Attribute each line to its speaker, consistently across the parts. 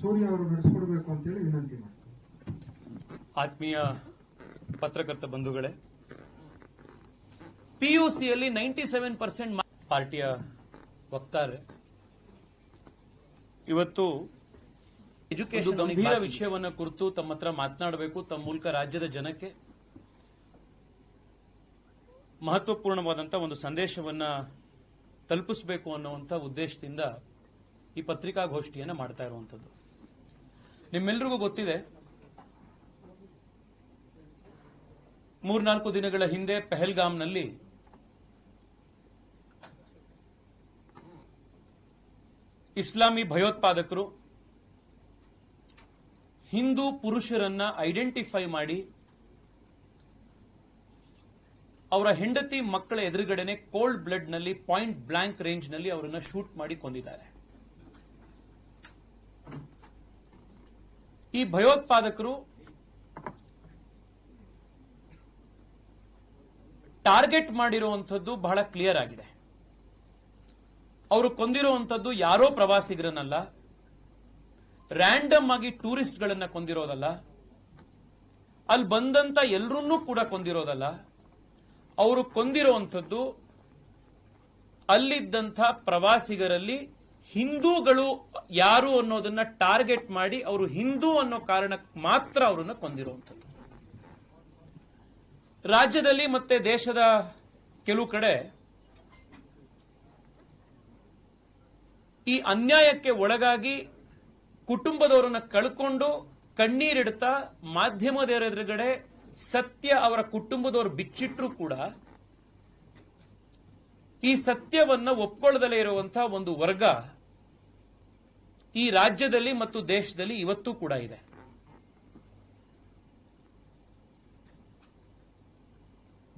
Speaker 1: ಸೂರ್ಯ ಅವರು ನಡೆಸಿಕೊಡಬೇಕು ಅಂತೇಳಿ ವಿನಂತಿ ಮಾಡ್ತೀನಿ.
Speaker 2: ಆತ್ಮೀಯ ಪತ್ರಕರ್ತ ಬಂಧುಗಳೇ ಪಿಯುಸಿಯಲ್ಲಿ ನೈಂಟಿ ಸೆವೆನ್ ಪರ್ಸೆಂಟ್ ಪಾರ್ಟಿಯ ವಕ್ತಾರೆ. ಇವತ್ತು ಎಜುಕೇಶನ್ ಗಂಭೀರ ವಿಷಯವನ್ನ ಕುರಿತು ತಮ್ಮ ಹತ್ರ ಮಾತನಾಡಬೇಕು ತಮ್ಮ ಮೂಲಕ ರಾಜ್ಯದ ಜನಕ್ಕೆ ಮಹತ್ವಪೂರ್ಣವಾದಂತಹ ಒಂದು ಸಂದೇಶವನ್ನ ತಲುಪಿಸಬೇಕು ಅನ್ನುವಂಥ ಉದ್ದೇಶದಿಂದ ಈ ಪತ್ರಿಕಾಗೋಷ್ಠಿಯನ್ನ ಮಾಡ್ತಾ ಇರುವಂತದ್ದು. ನಿಮ್ಮೆಲ್ರಿಗೂ ಗೊತ್ತಿದೆ. ಮೂರ್ನಾಲ್ಕು ದಿನಗಳ ಹಿಂದೆ ಪೆಹಲ್ಗಾಮ್ನಲ್ಲಿ ಇಸ್ಲಾಮಿ ಭಯೋತ್ಪಾದಕರು ಹಿಂದೂ ಪುರುಷರನ್ನ ಐಡೆಂಟಿಫೈ ಮಾಡಿ ಅವರ ಹೆಂಡತಿ ಮಕ್ಕಳ ಎದುರುಗಡೆನೆ ಕೋಲ್ಡ್ ಬ್ಲಡ್ನಲ್ಲಿ ಪಾಯಿಂಟ್ ಬ್ಲಾಂಕ್ ರೇಂಜ್ನಲ್ಲಿ ಅವರನ್ನ ಶೂಟ್ ಮಾಡಿ ಕೊಂದಿದ್ದಾರೆ. ಈ ಭಯೋತ್ಪಾದಕರು ಟಾರ್ಗೆಟ್ ಮಾಡಿರುವಂಥದ್ದು ಬಹಳ ಕ್ಲಿಯರ್ ಆಗಿದೆ. ಅವರು ಕೊಂದಿರುವಂಥದ್ದು ಯಾರೋ ಪ್ರವಾಸಿಗರನ್ನಲ್ಲ, ರ್ಯಾಂಡಮ್ ಆಗಿ ಟೂರಿಸ್ಟ್ಗಳನ್ನ ಕೊಂದಿರೋದಲ್ಲ, ಅಲ್ಲಿ ಬಂದಂತ ಎಲ್ಲರನ್ನೂ ಕೂಡ ಕೊಂದಿರೋದಲ್ಲ, ಅವರು ಕೊಂದಿರುವಂಥದ್ದು ಅಲ್ಲಿದ್ದಂಥ ಪ್ರವಾಸಿಗರಲ್ಲಿ ಹಿಂದೂಗಳು ಯಾರು ಅನ್ನೋದನ್ನ ಟಾರ್ಗೆಟ್ ಮಾಡಿ ಅವರು ಹಿಂದೂ ಅನ್ನೋ ಕಾರಣಕ್ಕೆ ಮಾತ್ರ ಅವರನ್ನ ಕೊಂದಿರುವಂಥದ್ದು. ರಾಜ್ಯದಲ್ಲಿ ಮತ್ತೆ ದೇಶದ ಕೆಲವು ಕಡೆ ಈ ಅನ್ಯಾಯಕ್ಕೆ ಒಳಗಾಗಿ ಕುಟುಂಬದವರನ್ನ ಕಳ್ಕೊಂಡು ಕಣ್ಣೀರಿಡ್ತಾ ಮಾಧ್ಯಮದ ಎದುರುಗಡೆ ಸತ್ಯ ಅವರ ಕುಟುಂಬದವರು ಬಿಚ್ಚಿಟ್ರು ಕೂಡ ಈ ಸತ್ಯವನ್ನ ಒಪ್ಕೊಳ್ಳದಲೇ ಇರುವಂತಹ ಒಂದು ವರ್ಗ ಈ ರಾಜ್ಯದಲ್ಲಿ ಮತ್ತು ದೇಶದಲ್ಲಿ ಇವತ್ತೂ ಕೂಡ ಇದೆ.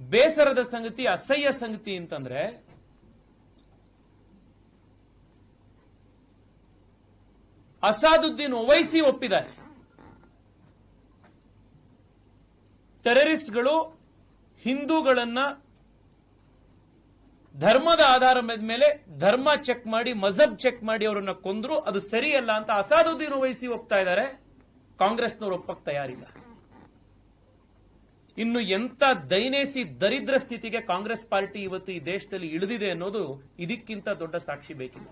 Speaker 2: ಬೇಸರದ ಸಂಗತಿ, ಅಸಹ್ಯ ಸಂಗತಿ ಅಂತಂದ್ರೆ, ಅಸಾದುದ್ದೀನ್ ಒವೈಸಿ ಒಪ್ಪಿದ್ದಾರೆ. ಟೆರರಿಸ್ಟ್ಗಳು ಹಿಂದೂಗಳನ್ನ ಧರ್ಮದ ಆಧಾರದ ಮೇಲೆ ಧರ್ಮ ಚೆಕ್ ಮಾಡಿ ಮಜಬ್ ಚೆಕ್ ಮಾಡಿ ಅವರನ್ನ ಕೊಂದ್ರು, ಅದು ಸರಿಯಲ್ಲ ಅಂತ ಅಸಾದುದ್ದೀನ್ ವಹಿಸಿ ಒಪ್ತಾ ಇದ್ದಾರೆ. ಕಾಂಗ್ರೆಸ್ನವರು ಒಪ್ಪಕ್ ತಯಾರಿಲ್ಲ. ಇನ್ನು ಎಂತ ದೈನೇಸಿ ದರಿದ್ರ ಸ್ಥಿತಿಗೆ ಕಾಂಗ್ರೆಸ್ ಪಾರ್ಟಿ ಇವತ್ತು ಈ ದೇಶದಲ್ಲಿ ಇಳಿದಿದೆ ಅನ್ನೋದು ಇದಕ್ಕಿಂತ ದೊಡ್ಡ ಸಾಕ್ಷಿ ಬೇಕಿಲ್ಲ.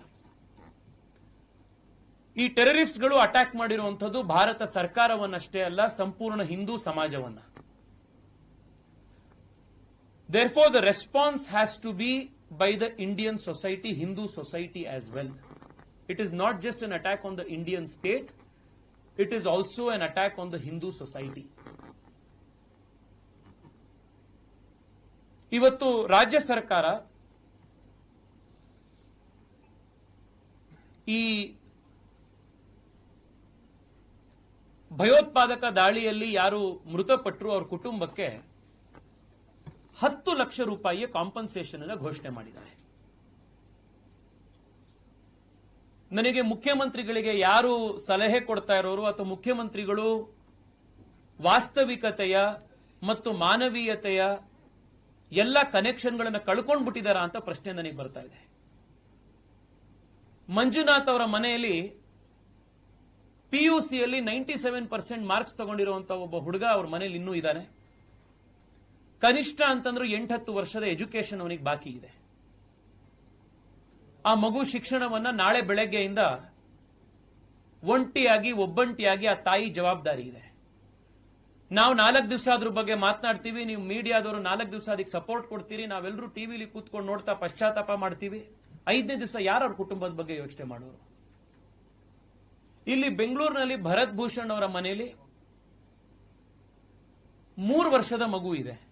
Speaker 2: ಈ ಟೆರರಿಸ್ಟ್ಗಳು ಅಟ್ಯಾಕ್ ಮಾಡಿರುವಂತದ್ದು ಭಾರತ ಸರ್ಕಾರವನ್ನಷ್ಟೇ ಅಲ್ಲ, ಸಂಪೂರ್ಣ ಹಿಂದೂ ಸಮಾಜವನ್ನ. Therefore, the response has to be by the Indian society, Hindu society as well. It is not just an attack on the Indian state, it is also an attack on the Hindu society. ಇವತ್ತು ರಾಜ್ಯ ಸರ್ಕಾರ ಈ ಭಯೋತ್ಪಾದಕ ದಾಳಿಯಲ್ಲಿ ಯಾರು ಮೃತಪಟ್ಟರು ಅವ್ರ ಕುಟುಂಬಕ್ಕೆ ಹತ್ತು ಲಕ್ಷ ರೂಪಾಯಿಯ ಕಾಂಪನ್ಸೇಷನ್ ಅನ್ನು ಘೋಷಣೆ ಮಾಡಿದ್ದಾರೆ. ನನಗೆ ಮುಖ್ಯಮಂತ್ರಿಗಳಿಗೆ ಯಾರು ಸಲಹೆ ಕೊಡ್ತಾ ಇರೋರು ಅಥವಾ ಮುಖ್ಯಮಂತ್ರಿಗಳು ವಾಸ್ತವಿಕತೆಯ ಮತ್ತು ಮಾನವೀಯತೆಯ ಎಲ್ಲ ಕನೆಕ್ಷನ್ಗಳನ್ನು ಕಳ್ಕೊಂಡು ಬಿಟ್ಟಿದ್ದಾರಾ ಅಂತ ಪ್ರಶ್ನೆ ನನಗೆ ಬರ್ತಾ ಇದೆ. ಮಂಜುನಾಥ್ ಅವರ ಮನೆಯಲ್ಲಿ ಪಿಯುಸಿಯಲ್ಲಿ ನೈಂಟಿ ಸೆವೆನ್ ಪರ್ಸೆಂಟ್ ಮಾರ್ಕ್ಸ್ ತಗೊಂಡಿರುವಂತಹ ಒಬ್ಬ ಹುಡುಗ ಅವ್ರ ಮನೇಲಿ ಇನ್ನೂ ಇದ್ದಾನೆ. ಕನಿಷ್ಠ ಅಂತಂದ್ರೂ ಎಂಟತ್ತು ವರ್ಷದ ಎಜುಕೇಶನ್ ಅವನಿಗೆ ಬಾಕಿ ಇದೆ. ಆ ಮಗು ಶಿಕ್ಷಣವನ್ನ ನಾಳೆ ಬೆಳಗ್ಗೆಯಿಂದ ಒಂಟಿಯಾಗಿ, ಒಬ್ಬಂಟಿಯಾಗಿ ಆ ತಾಯಿ ಜವಾಬ್ದಾರಿ ಇದೆ. ನಾವು ನಾಲ್ಕು ದಿವಸ ಅದ್ರ ಬಗ್ಗೆ ಮಾತನಾಡ್ತೀವಿ, ನೀವು ಮೀಡಿಯಾದವರು ನಾಲ್ಕು ದಿವಸ ಅದಕ್ಕೆ ಸಪೋರ್ಟ್ ಕೊಡ್ತೀರಿ ನಾವೆಲ್ಲರೂ ಟಿವಿಲಿ ಕೂತ್ಕೊಂಡು ನೋಡ್ತಾ ಪಶ್ಚಾತ್ತಾಪ ಮಾಡ್ತೀವಿ. ಐದನೇ ದಿವಸ ಯಾರ ಅವ್ರ ಕುಟುಂಬದ ಬಗ್ಗೆ ಯೋಚನೆ ಮಾಡೋರು? ಇಲ್ಲಿ ಬೆಂಗಳೂರಿನಲ್ಲಿ ಭರತ್ ಭೂಷಣ್ ಅವರ ಮನೆಯಲ್ಲಿ ಮೂರು ವರ್ಷದ ಮಗು ಇದೆ.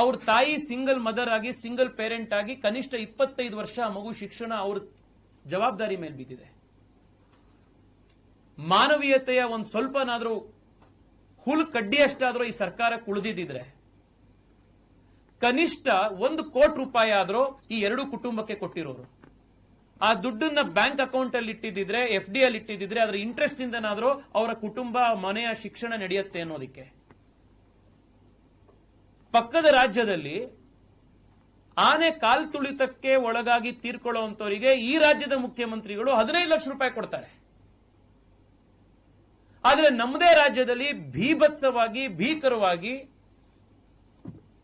Speaker 2: ಅವ್ರ ತಾಯಿ ಸಿಂಗಲ್ ಮದರ್ ಆಗಿ ಸಿಂಗಲ್ ಪೇರೆಂಟ್ ಆಗಿ ಕನಿಷ್ಠ ಇಪ್ಪತ್ತೈದು ವರ್ಷ ಮಗು ಶಿಕ್ಷಣ ಅವ್ರ ಜವಾಬ್ದಾರಿ ಮೇಲೆ ಬಿದ್ದಿದೆ. ಮಾನವೀಯತೆಯ ಒಂದು ಸ್ವಲ್ಪನಾದ್ರೂ ಹುಲ್ ಕಡ್ಡಿಯಷ್ಟಾದ್ರೂ ಈ ಸರ್ಕಾರಕ್ಕೆ ಕುಳಿದಿದ್ದರೆ ಕನಿಷ್ಠ ಒಂದು ಕೋಟಿ ರೂಪಾಯಿ ಆದ್ರೂ ಈ ಎರಡು ಕುಟುಂಬಕ್ಕೆ ಕೊಟ್ಟಿರೋರು. ಆ ದುಡ್ಡನ್ನ ಬ್ಯಾಂಕ್ ಅಕೌಂಟ್ ಅಲ್ಲಿ ಇಟ್ಟಿದ್ದಿದ್ರೆ ಎಫ್ ಡಿ ಅಲ್ಲಿ ಇಟ್ಟಿದ್ದಿದ್ರೆ ಅದರ ಇಂಟ್ರೆಸ್ಟ್ ಇಂದನಾದರೂ ಅವರ ಕುಟುಂಬ, ಮನೆಯ ಶಿಕ್ಷಣ ನಡೆಯುತ್ತೆ ಅನ್ನೋದಕ್ಕೆ. ಪಕ್ಕದ ರಾಜ್ಯದಲ್ಲಿ ಆನೆ ಕಾಲ್ ತುಳಿತಕ್ಕೆ ಒಳಗಾಗಿ ತೀರ್ಕೊಳ್ಳುವಂತವರಿಗೆ ಈ ರಾಜ್ಯದ ಮುಖ್ಯಮಂತ್ರಿಗಳು ಹದಿನೈದು ಲಕ್ಷ ರೂಪಾಯಿ ಕೊಡ್ತಾರೆ. ಆದರೆ ನಮ್ಮದೇ ರಾಜ್ಯದಲ್ಲಿ ಭೀಭತ್ಸವಾಗಿ, ಭೀಕರವಾಗಿ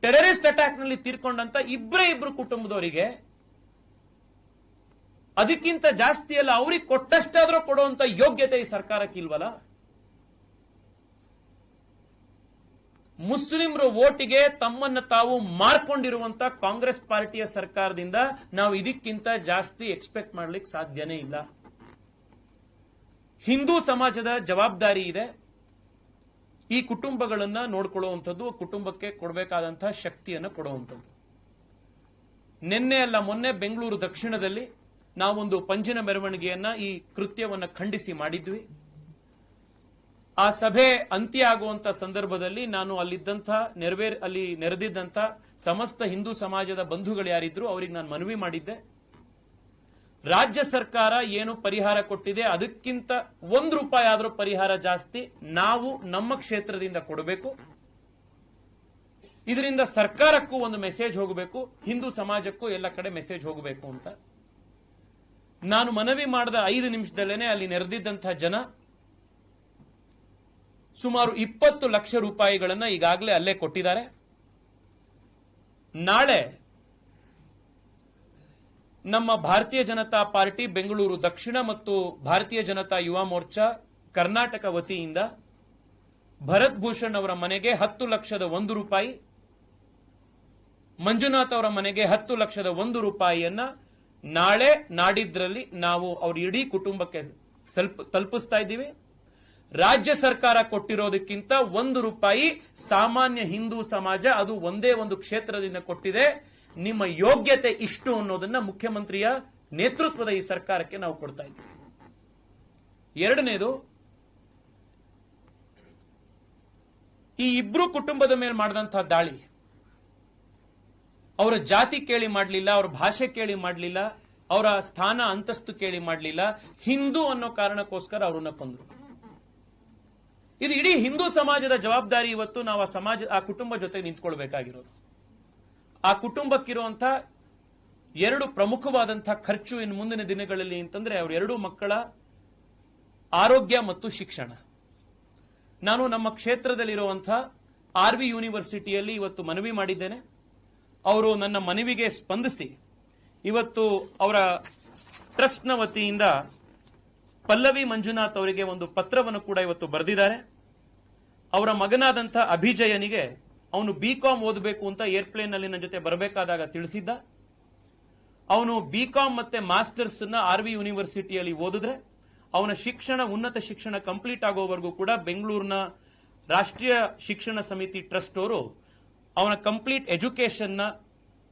Speaker 2: ಟೆರರಿಸ್ಟ್ ಅಟ್ಯಾಕ್ನಲ್ಲಿ ತೀರ್ಕೊಂಡಂತ ಇಬ್ಬರೇ ಇಬ್ರು ಕುಟುಂಬದವರಿಗೆ ಅದಕ್ಕಿಂತ ಜಾಸ್ತಿ ಅಲ್ಲ ಅವ್ರಿಗೆ ಕೊಟ್ಟಷ್ಟಾದ್ರೂ ಕೊಡುವಂತ ಯೋಗ್ಯತೆ ಈ ಸರ್ಕಾರಕ್ಕೆ ಇಲ್ವಲ್ಲ? ಮುಸ್ಲಿಮರ ಓಟಿಗೆ ತಮ್ಮನ್ನ ತಾವು ಮಾರ್ಕೊಂಡಿರುವಂತ ಕಾಂಗ್ರೆಸ್ ಪಾರ್ಟಿಯ ಸರ್ಕಾರದಿಂದ ನಾವು ಇದಕ್ಕಿಂತ ಜಾಸ್ತಿ ಎಕ್ಸ್ಪೆಕ್ಟ್ ಮಾಡ್ಲಿಕ್ಕೆ ಸಾಧ್ಯನೇ ಇಲ್ಲ. ಹಿಂದೂ ಸಮಾಜದ ಜವಾಬ್ದಾರಿ ಇದೆ. ಈ ಕುಟುಂಬಗಳನ್ನ ನೋಡ್ಕೊಳ್ಳುವಂಥದ್ದು ಕುಟುಂಬಕ್ಕೆ ಕೊಡಬೇಕಾದಂತಹ ಶಕ್ತಿಯನ್ನು ಕೊಡುವಂಥದ್ದು. ನಿನ್ನೆ ಅಲ್ಲ, ಮೊನ್ನೆ ಬೆಂಗಳೂರು ದಕ್ಷಿಣದಲ್ಲಿ ನಾವೊಂದು ಪಂಜಿನ ಮೆರವಣಿಗೆಯನ್ನ ಈ ಕೃತ್ಯವನ್ನ ಖಂಡಿಸಿ ಮಾಡಿದ್ವಿ. ಆ ಸಭೆ ಅಂತ್ಯ ಆಗುವಂತ ಸಂದರ್ಭದಲ್ಲಿ ನಾನು ಅಲ್ಲಿದ್ದಂಥ ನೆರವೇರ್ ಅಲ್ಲಿ ನೆರೆದಿದ್ದಂಥ ಸಮಸ್ತ ಹಿಂದೂ ಸಮಾಜದ ಬಂಧುಗಳು ಯಾರಿದ್ರು ಅವರಿಗೆ ನಾನು ಮನವಿ ಮಾಡಿದ್ದೆ. ರಾಜ್ಯ ಸರ್ಕಾರ ಏನು ಪರಿಹಾರ ಕೊಟ್ಟಿದೆ, ಅದಕ್ಕಿಂತ ಒಂದು ರೂಪಾಯಿ ಆದರೂ ಪರಿಹಾರ ಜಾಸ್ತಿ ನಾವು ನಮ್ಮ ಕ್ಷೇತ್ರದಿಂದ ಕೊಡಬೇಕು. ಇದರಿಂದ ಸರ್ಕಾರಕ್ಕೂ ಒಂದು ಮೆಸೇಜ್ ಹೋಗಬೇಕು, ಹಿಂದೂ ಸಮಾಜಕ್ಕೂ ಎಲ್ಲ ಕಡೆ ಮೆಸೇಜ್ ಹೋಗಬೇಕು ಅಂತ. ನಾನು ಮನವಿ ಮಾಡಿದ ಐದು ನಿಮಿಷದಲ್ಲೇನೆ ಅಲ್ಲಿ ನೆರೆದಿದ್ದಂತಹ ಜನ ಸುಮಾರು ಇಪ್ಪತ್ತು ಲಕ್ಷ ರೂಪಾಯಿಗಳನ್ನ ಈಗಾಗಲೇ ಅಲ್ಲೇ ಕೊಟ್ಟಿದ್ದಾರೆ. ನಾಳೆ ನಮ್ಮ ಭಾರತೀಯ ಜನತಾ ಪಾರ್ಟಿ ಬೆಂಗಳೂರು ದಕ್ಷಿಣ ಮತ್ತು ಭಾರತೀಯ ಜನತಾ ಯುವ ಮೋರ್ಚಾ ಕರ್ನಾಟಕ ವತಿಯಿಂದ ಭರತ್ ಭೂಷಣ್ ಅವರ ಮನೆಗೆ ಹತ್ತು ಲಕ್ಷದ ಒಂದು ರೂಪಾಯಿ, ಮಂಜುನಾಥ್ ಅವರ ಮನೆಗೆ ಹತ್ತು ಲಕ್ಷದ ಒಂದು ರೂಪಾಯಿಯನ್ನ ನಾಳೆ ನಾಡಿದ್ರಲ್ಲಿ ನಾವು ಅವರ ಇಡೀ ಕುಟುಂಬಕ್ಕೆ ಸ್ವಲ್ಪ ತಲುಪಿಸ್ತಾ ಇದ್ದೀವಿ. ರಾಜ್ಯ ಸರ್ಕಾರ ಕೊಟ್ಟಿರೋದಕ್ಕಿಂತ ಒಂದು ರೂಪಾಯಿ ಸಾಮಾನ್ಯ ಹಿಂದೂ ಸಮಾಜ ಅದು ಒಂದೇ ಒಂದು ಕ್ಷೇತ್ರದಿಂದ ಕೊಟ್ಟಿದೆ. ನಿಮ್ಮ ಯೋಗ್ಯತೆ ಇಷ್ಟು ಅನ್ನೋದನ್ನ ಮುಖ್ಯಮಂತ್ರಿಯ ನೇತೃತ್ವದ ಈ ಸರ್ಕಾರಕ್ಕೆ ನಾವು ಕೊಡ್ತಾ ಇದ್ದೀವಿ. ಎರಡನೇದು, ಈ ಇಬ್ರು ಕುಟುಂಬದ ಮೇಲೆ ಮಾಡಿದಂತಹ ದಾಳಿ, ಅವರ ಜಾತಿ ಕೇಳಿ ಮಾಡಲಿಲ್ಲ, ಅವರ ಭಾಷೆ ಕೇಳಿ ಮಾಡಲಿಲ್ಲ, ಅವರ ಸ್ಥಾನ, ಅಂತಸ್ತು ಕೇಳಿ ಮಾಡಲಿಲ್ಲ, ಹಿಂದೂ ಅನ್ನೋ ಕಾರಣಕ್ಕೋಸ್ಕರ ಅವರನ್ನ ಕೊಂದ್ರು. ಇದು ಇಡೀ ಹಿಂದೂ ಸಮಾಜದ ಜವಾಬ್ದಾರಿ ಇವತ್ತು ನಾವು ಆ ಸಮಾಜ, ಆ ಕುಟುಂಬ ಜೊತೆ ನಿಂತ್ಕೊಳ್ಬೇಕಾಗಿರೋದು. ಆ ಕುಟುಂಬಕ್ಕಿರುವಂತ ಎರಡು ಪ್ರಮುಖವಾದಂತಹ ಖರ್ಚು ಇನ್ನು ಮುಂದಿನ ದಿನಗಳಲ್ಲಿ ಅಂತಂದ್ರೆ ಅವ್ರ ಎರಡು ಮಕ್ಕಳ ಆರೋಗ್ಯ ಮತ್ತು ಶಿಕ್ಷಣ. ನಾನು ನಮ್ಮ ಕ್ಷೇತ್ರದಲ್ಲಿರುವಂತಹ ಆರ್ ವಿ ಯೂನಿವರ್ಸಿಟಿಯಲ್ಲಿ ಇವತ್ತು ಮನವಿ ಮಾಡಿದ್ದೇನೆ. ಅವರು ನನ್ನ ಮನವಿಗೆ ಸ್ಪಂದಿಸಿ ಇವತ್ತು ಅವರ ಟ್ರಸ್ಟ್ನ ವತಿಯಿಂದ ಪಲ್ಲವಿ ಮಂಜುನಾಥ್ ಅವರಿಗೆ ಒಂದು ಪತ್ರವನ್ನು ಕೂಡ ಇವತ್ತು ಬರೆದಿದ್ದಾರೆ. ಅವರ ಮಗನಾದಂಥ ಅಭಿಜಯನಿಗೆ ಅವನು ಬಿ ಕಾಮ್ ಓದಬೇಕು ಅಂತ ಏರ್ಪ್ಲೇನ್ನಲ್ಲಿ ನನ್ನ ಜೊತೆ ಬರಬೇಕಾದಾಗ ತಿಳಿಸಿದ್ದ. ಅವನು ಬಿ ಕಾಮ್ ಮತ್ತೆ ಮಾಸ್ಟರ್ಸ್ನ ಆರ್ ವಿ ಯೂನಿವರ್ಸಿಟಿಯಲ್ಲಿ ಓದಿದ್ರೆ, ಅವನ ಶಿಕ್ಷಣ, ಉನ್ನತ ಶಿಕ್ಷಣ ಕಂಪ್ಲೀಟ್ ಆಗೋವರೆಗೂ ಕೂಡ ಬೆಂಗಳೂರಿನ ರಾಷ್ಟ್ರೀಯ ಶಿಕ್ಷಣ ಸಮಿತಿ ಟ್ರಸ್ಟ್ ಅವರು ಅವನ ಕಂಪ್ಲೀಟ್ ಎಜುಕೇಶನ್ನ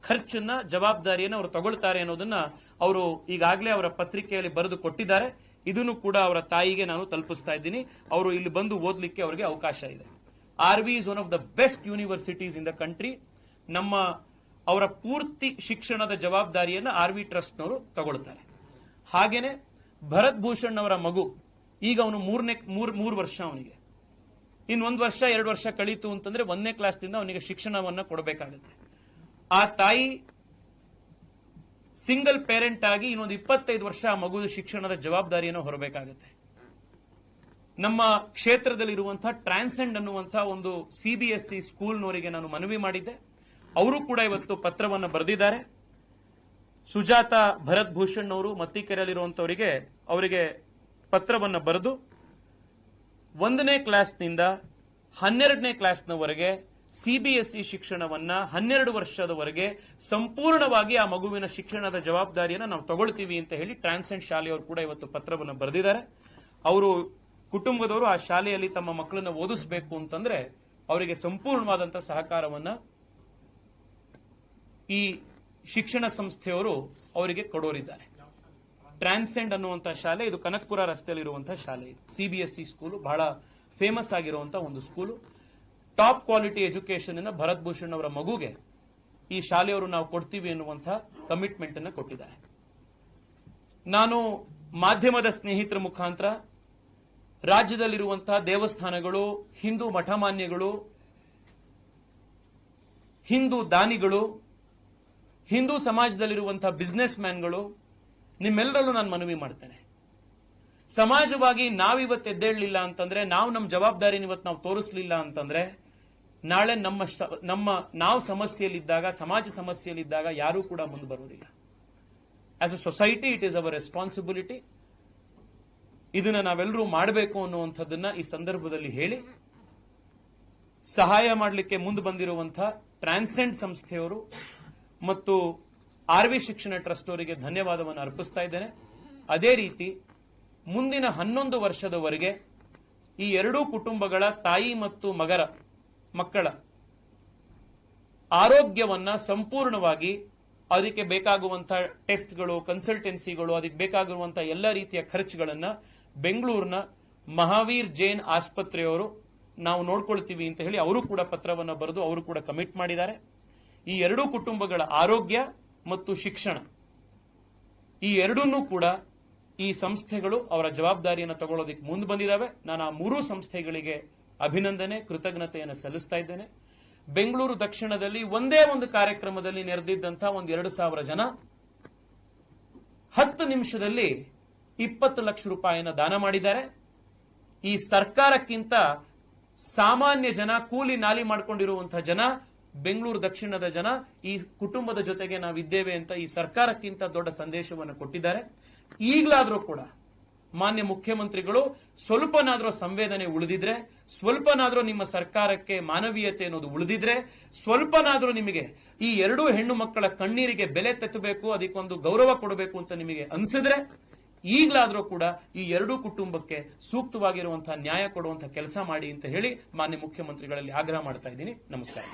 Speaker 2: ಖರ್ಚನ್ನ, ಜವಾಬ್ದಾರಿಯನ್ನು ಅವರು ತಗೊಳ್ತಾರೆ ಅನ್ನೋದನ್ನ ಅವರು ಈಗಾಗಲೇ ಅವರ ಪತ್ರಿಕೆಯಲ್ಲಿ ಬರೆದು ಕೊಟ್ಟಿದ್ದಾರೆ. ಇದನ್ನು ಕೂಡ ಅವರ ತಾಯಿಗೆ ನಾನು ತಲುಪಿಸ್ತಾ ಇದ್ದೀನಿ. ಅವರು ಇಲ್ಲಿ ಬಂದು ಓದಲಿಕ್ಕೆ ಅವರಿಗೆ ಅವಕಾಶ ಇದೆ. R V is one of the best universities in the country ನಮ್ಮ ಅವರ ಪೂರ್ತಿ ಶಿಕ್ಷಣದ ಜವಾಬ್ದಾರಿಯನ್ನು ಆರ್ ವಿ ಟ್ರಸ್ಟ್ನವರು ತಗೊಳ್ತಾರೆ. ಹಾಗೇನೆ ಭರತ್ ಭೂಷಣ್ ಅವರ ಮಗು, ಈಗ ಅವನು ಮೂರನೇ, ಮೂರ್ ವರ್ಷ ಅವನಿಗೆ. ಇನ್ ಒಂದು ವರ್ಷ, ಎರಡು ವರ್ಷ ಕಳೀತು ಅಂತಂದ್ರೆ ಒಂದನೇ ಕ್ಲಾಸ್ದಿಂದ ಅವನಿಗೆ ಶಿಕ್ಷಣವನ್ನು ಕೊಡಬೇಕಾಗುತ್ತೆ. ಆ ತಾಯಿ ಸಿಂಗಲ್ ಪೇರೆಂಟ್ ಆಗಿ ಇನ್ನೊಂದು ಇಪ್ಪತ್ತೈದು ವರ್ಷ ಮಗು ಶಿಕ್ಷಣದ ಜವಾಬ್ದಾರಿಯನ್ನು ಹೊರಬೇಕಾಗುತ್ತೆ. ನಮ್ಮ ಕ್ಷೇತ್ರದಲ್ಲಿರುವಂತಹ ಟ್ರಾನ್ಸೆಂಡ್ ಅನ್ನುವಂತಹ ಒಂದು ಸಿಬಿಎಸ್ಇ ಸ್ಕೂಲ್ನವರಿಗೆ ನಾನು ಮನವಿ ಮಾಡಿದ್ದೆ. ಅವರು ಕೂಡ ಇವತ್ತು ಪತ್ರವನ್ನು ಬರೆದಿದ್ದಾರೆ. ಸುಜಾತ ಭರತ್ ಭೂಷಣ್ ಅವರು ಮತ್ತಿಕೆರೆಯಲ್ಲಿರುವಂತವರಿಗೆ ಅವರಿಗೆ ಪತ್ರವನ್ನು ಬರೆದು, ಒಂದನೇ ಕ್ಲಾಸ್ನಿಂದ ಹನ್ನೆರಡನೇ ಕ್ಲಾಸ್ನವರೆಗೆ ಸಿಬಿಎಸ್ಇ ಶಿಕ್ಷಣವನ್ನ ಹನ್ನೆರಡು ವರ್ಷದವರೆಗೆ ಸಂಪೂರ್ಣವಾಗಿ ಆ ಮಗುವಿನ ಶಿಕ್ಷಣದ ಜವಾಬ್ದಾರಿಯನ್ನು ನಾವು ತಗೊಳ್ತೀವಿ ಅಂತ ಹೇಳಿ ಟ್ರಾನ್ಸೆಂಟ್ ಶಾಲೆಯವರು ಕೂಡ ಇವತ್ತು ಪತ್ರವನ್ನು ಬರೆದಿದ್ದಾರೆ. ಅವರು ಕುಟುಂಬದವರು ಆ ಶಾಲೆಯಲ್ಲಿ ತಮ್ಮ ಮಕ್ಕಳನ್ನ ಓದಿಸಬೇಕು ಅಂತಂದ್ರೆ ಅವರಿಗೆ ಸಂಪೂರ್ಣವಾದಂತಹ ಸಹಕಾರವನ್ನ ಈ ಶಿಕ್ಷಣ ಸಂಸ್ಥೆಯವರು ಅವರಿಗೆ ಕೊಡೋರಿದ್ದಾರೆ. ಟ್ರಾನ್ಸೆಂಡ್ ಅನ್ನುವಂತಹ ಶಾಲೆ ಇದು ಕನಕ್ಪುರ ರಸ್ತೆಯಲ್ಲಿರುವಂತಹ ಶಾಲೆ ಇದು. ಸಿಬಿಎಸ್ಇ ಸ್ಕೂಲು ಬಹಳ ಫೇಮಸ್ ಆಗಿರುವಂತಹ ಒಂದು ಸ್ಕೂಲು ಟಾಪ್ ಕ್ವಾಲಿಟಿ ಎಜುಕೇಶನ್ ಅನ್ನ ಭರತ್ ಭೂಷಣ್ ಅವರ ಮಗುಗೆ ಈ ಶಾಲೆಯವರು ನಾವು ಕೊಡ್ತೀವಿ ಎನ್ನುವಂತಹ ಕಮಿಟ್ಮೆಂಟ್ ಅನ್ನು ಕೊಟ್ಟಿದ್ದಾರೆ. ನಾನು ಮಾಧ್ಯಮದ ಸ್ನೇಹಿತರ ಮುಖಾಂತರ ರಾಜ್ಯದಲ್ಲಿರುವಂತಹ ದೇವಸ್ಥಾನಗಳು, ಹಿಂದೂ ಮಠಮಾನ್ಯಗಳು, ಹಿಂದೂ ದಾನಿಗಳು, ಹಿಂದೂ ಸಮಾಜದಲ್ಲಿರುವಂತಹ ಬಿಸ್ನೆಸ್ ಮ್ಯಾನ್ಗಳು ನಿಮ್ಮೆಲ್ಲರಲ್ಲೂ ನಾನು ಮನವಿ ಮಾಡ್ತೇನೆ. ಸಮಾಜವಾಗಿ ನಾವಿವತ್ತು ಎದ್ದೇಳಲಿಲ್ಲ ಅಂತಂದ್ರೆ, ನಾವು ನಮ್ಮ ಜವಾಬ್ದಾರಿನ ಇವತ್ತು ನಾವು ತೋರಿಸಲಿಲ್ಲ ಅಂತಂದ್ರೆ ನಾಳೆ ನಮ್ಮ ನಮ್ಮ ನಾವು ಸಮಸ್ಯೆಯಲ್ಲಿದ್ದಾಗ, ಸಮಾಜ ಸಮಸ್ಯೆಯಲ್ಲಿದ್ದಾಗ ಯಾರೂ ಕೂಡ ಮುಂದೆ ಬರುವುದಿಲ್ಲ. As a society it is our responsibility ಇದನ್ನ ನಾವೆಲ್ಲರೂ ಮಾಡಬೇಕು ಅನ್ನುವಂಥದ್ದನ್ನ ಈ ಸಂದರ್ಭದಲ್ಲಿ ಹೇಳಿ, ಸಹಾಯ ಮಾಡಲಿಕ್ಕೆ ಮುಂದೆ ಬಂದಿರುವಂತಹ ಟ್ರಾನ್ಸೆಂಡ್ ಸಂಸ್ಥೆಯವರು ಮತ್ತು ಆರ್ ವಿ ಶಿಕ್ಷಣ ಟ್ರಸ್ಟ್ ಅವರಿಗೆ ಧನ್ಯವಾದವನ್ನು ಅರ್ಪಿಸ್ತಾ ಇದ್ದೇನೆ. ಅದೇ ರೀತಿ, ಮುಂದಿನ ಹನ್ನೊಂದು ವರ್ಷದವರೆಗೆ ಈ ಎರಡೂ ಕುಟುಂಬಗಳ ತಾಯಿ ಮತ್ತು ಮಗರ ಮಕ್ಕಳ ಆರೋಗ್ಯವನ್ನ ಸಂಪೂರ್ಣವಾಗಿ ಅದಕ್ಕೆ ಬೇಕಾಗುವಂತಹ ಟೆಸ್ಟ್ಗಳು, ಕನ್ಸಲ್ಟೆನ್ಸಿಗಳು, ಅದಕ್ಕೆ ಬೇಕಾಗಿರುವಂತಹ ಎಲ್ಲ ರೀತಿಯ ಖರ್ಚುಗಳನ್ನ ಬೆಂಗಳೂರಿನ ಮಹಾವೀರ್ ಜೈನ್ ಆಸ್ಪತ್ರೆಯವರು ನಾವು ನೋಡ್ಕೊಳ್ತೀವಿ ಅಂತ ಹೇಳಿ ಅವರು ಕೂಡ ಪತ್ರವನ್ನ ಬರೆದು ಅವರು ಕೂಡ ಕಮಿಟ್ ಮಾಡಿದ್ದಾರೆ. ಈ ಎರಡೂ ಕುಟುಂಬಗಳ ಆರೋಗ್ಯ ಮತ್ತು ಶಿಕ್ಷಣ, ಈ ಎರಡನ್ನೂ ಕೂಡ ಈ ಸಂಸ್ಥೆಗಳು ಅವರ ಜವಾಬ್ದಾರಿಯನ್ನು ತಗೊಳ್ಳೋದಕ್ಕೆ ಮುಂದೆ ಬಂದಿದ್ದಾವೆ ನಾನು ಆ ಮೂರೂ ಸಂಸ್ಥೆಗಳಿಗೆ ಅಭಿನಂದನೆ, ಕೃತಜ್ಞತೆಯನ್ನು ಸಲ್ಲಿಸ್ತಾ ಇದ್ದೇನೆ. ಬೆಂಗಳೂರು ದಕ್ಷಿಣದಲ್ಲಿ ಒಂದೇ ಒಂದು ಕಾರ್ಯಕ್ರಮದಲ್ಲಿ ನೆರೆದಿದ್ದಂತಹ ಒಂದು ಎರಡು ಸಾವಿರ ಜನ ಹತ್ತು ನಿಮಿಷದಲ್ಲಿ ಇಪ್ಪತ್ತು ಲಕ್ಷ ರೂಪಾಯಿಯನ್ನು ದಾನ ಮಾಡಿದ್ದಾರೆ. ಈ ಸರ್ಕಾರಕ್ಕಿಂತ ಸಾಮಾನ್ಯ ಜನ, ಕೂಲಿ ನಾಲಿ ಮಾಡಿಕೊಂಡಿರುವಂತಹ ಜನ, ಬೆಂಗಳೂರು ದಕ್ಷಿಣದ ಜನ, ಈ ಕುಟುಂಬದ ಜೊತೆಗೆ ನಾವಿದ್ದೇವೆ ಅಂತ ಈ ಸರ್ಕಾರಕ್ಕಿಂತ ದೊಡ್ಡ ಸಂದೇಶವನ್ನು ಕೊಟ್ಟಿದ್ದಾರೆ. ಈಗಲಾದರೂ ಕೂಡ ಮಾನ್ಯ ಮುಖ್ಯಮಂತ್ರಿಗಳು, ಸ್ವಲ್ಪನಾದ್ರೂ ಸಂವೇದನೆ ಉಳಿದಿದ್ರೆ, ಸ್ವಲ್ಪನಾದ್ರೂ ನಿಮ್ಮ ಸರ್ಕಾರಕ್ಕೆ ಮಾನವೀಯತೆ ಅನ್ನೋದು ಉಳಿದಿದ್ರೆ, ಸ್ವಲ್ಪನಾದ್ರೂ ನಿಮಗೆ ಈ ಎರಡೂ ಹೆಣ್ಣು ಮಕ್ಕಳ ಕಣ್ಣೀರಿಗೆ ಬೆಲೆ ತೆತ್ತಬೇಕು, ಅದಕ್ಕೊಂದು ಗೌರವ ಕೊಡಬೇಕು ಅಂತ ನಿಮಗೆ ಅನ್ಸಿದ್ರೆ, ಈಗಲಾದ್ರೂ ಕೂಡ ಈ ಎರಡೂ ಕುಟುಂಬಕ್ಕೆ ಸೂಕ್ತವಾಗಿರುವಂತಹ ನ್ಯಾಯ ಕೊಡುವಂತಹ ಕೆಲಸ ಮಾಡಿ ಅಂತ ಹೇಳಿ ಮಾನ್ಯ ಮುಖ್ಯಮಂತ್ರಿಗಳಲ್ಲಿ ಆಗ್ರಹ ಮಾಡ್ತಾ ಇದ್ದೀನಿ. ನಮಸ್ಕಾರ.